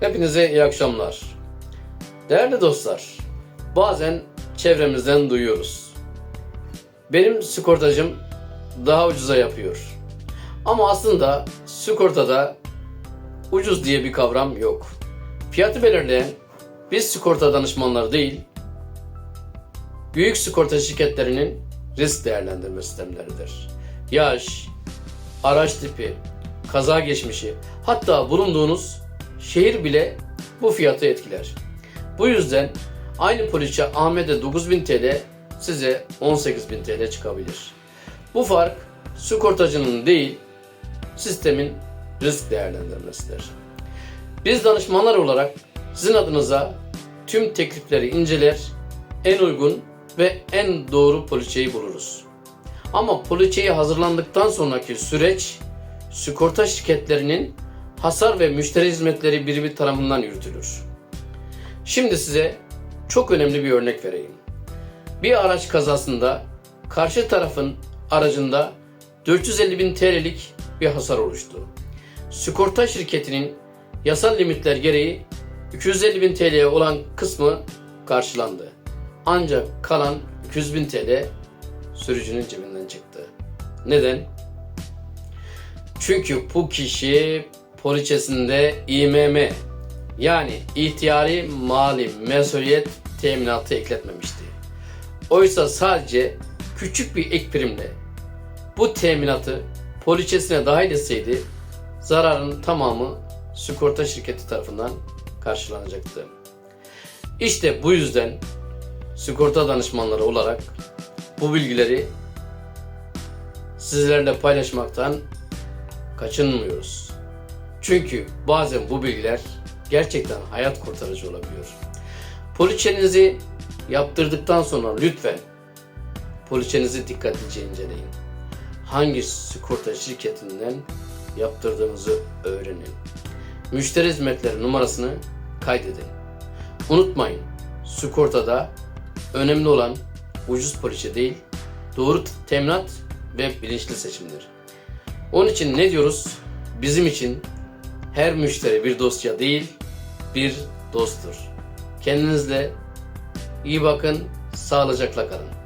Hepinize iyi akşamlar. Değerli dostlar, bazen çevremizden duyuyoruz. Benim sigortacım daha ucuza yapıyor. Ama aslında sigortada ucuz diye bir kavram yok. Fiyatı belirleyen biz sigorta danışmanları değil, büyük sigorta şirketlerinin risk değerlendirme sistemleridir. Yaş, araç tipi, kaza geçmişi, hatta bulunduğunuz şehir bile bu fiyatı etkiler. Bu yüzden aynı poliçe Ahmet'e 9000 TL size 18000 TL çıkabilir. Bu fark sigortacının değil, sistemin risk değerlendirmesidir. Biz danışmanlar olarak sizin adınıza tüm teklifleri inceler, en uygun ve en doğru poliçeyi buluruz. Ama poliçeyi hazırlandıktan sonraki süreç sigorta şirketlerinin hasar ve müşteri hizmetleri birimi tarafından yürütülür. Şimdi size çok önemli bir örnek vereyim. Bir araç kazasında karşı tarafın aracında 450 bin TL'lik bir hasar oluştu. Sigorta şirketinin yasal limitler gereği 250 bin TL'ye olan kısmı karşılandı. Ancak kalan 200 bin TL sürücünün cebinden çıktı. Neden? Çünkü bu kişi poliçesinde İMM yani ihtiyari mali mesuliyet teminatı ekletmemişti. Oysa sadece küçük bir ek primle bu teminatı poliçesine dahil etseydi zararın tamamı sigorta şirketi tarafından karşılanacaktı. İşte bu yüzden sigorta danışmanları olarak bu bilgileri sizlerle paylaşmaktan kaçınmıyoruz. Çünkü bazen bu bilgiler gerçekten hayat kurtarıcı olabiliyor. Poliçenizi yaptırdıktan sonra lütfen poliçenizi dikkatlice inceleyin. Hangi sigorta şirketinden yaptırdığınızı öğrenin. Müşteri hizmetleri numarasını kaydedin. Unutmayın, sigortada önemli olan ucuz poliçe değil, doğru teminat ve bilinçli seçimdir. Onun için ne diyoruz? Bizim için her müşteri bir dosya değil, bir dosttur. Kendinizle iyi bakın, sağlıcakla kalın.